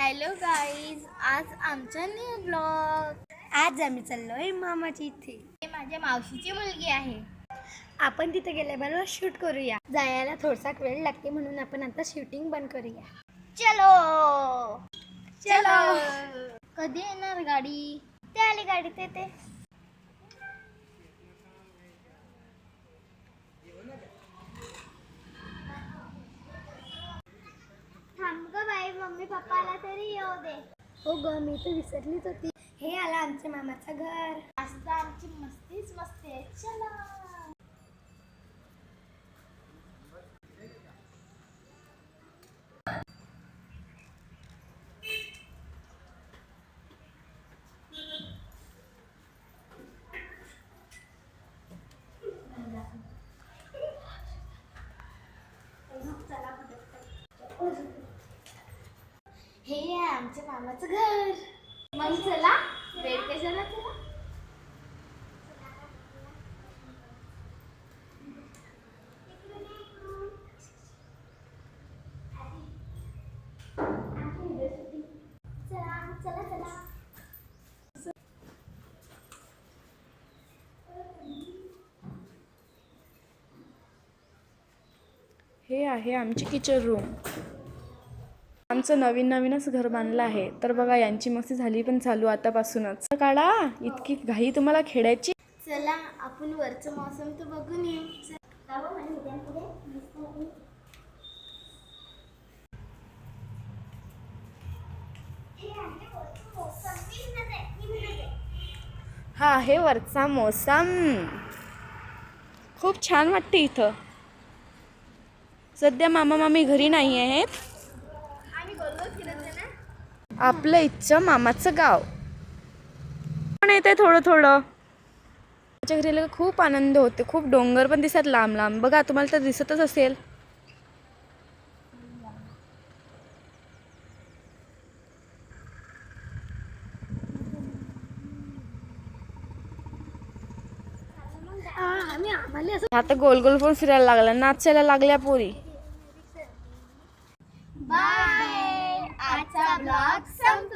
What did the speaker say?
Hello guys आज आमचा new blog आज आम्ही चाललोय मामाची इथे. हे माझ्या मावशीची मुलगी आहे. आपण तिथे गेल्याबरोबर शूट करूया. जायला थोडासा वेळ लागते म्हणून आपण आता शूटिंग बंद करूया. चलो! चलो! कधी येणार गाडी? ते आली गाडी ते ते मम्मी पप्पाला तरी येऊ दे. हो ग मी तर विसरलीच होती. हे आला आमच्या मामाचं घर. आज तर आमची मस्तीच मस्ती आहे. चला हे आहे आमच्या मामाचं घर. मग चला वेळ कशाला चला? चला चला चला हे आहे आमची किचन रूम आमचं नवीन नवीनच घर बांधलं आहे. तर बघा यांची मस्ती झाली पण चालू आतापासूनच. काढा इतकी घाई तुम्हाला खेळायची? चला आपण वरचं मौसम तर बघून येऊ. हा आहे वरचा मोसम. खूप छान वाटते इथं. सध्या मामा मामी घरी नाही आहेत आम्ही गोल गोल फिरत आहे ना आपलं इथचं मामाचं गाव. पण येते थोडं थोडं. माझ्या घरी खूप आनंद होते. खूप डोंगर पण दिसत लांब लांब. बघा तुम्हाला तर दिसतच असेल. आता गोल गोल पण फिरायला लागला. नाचायला लागल्या पोरी. vlog, some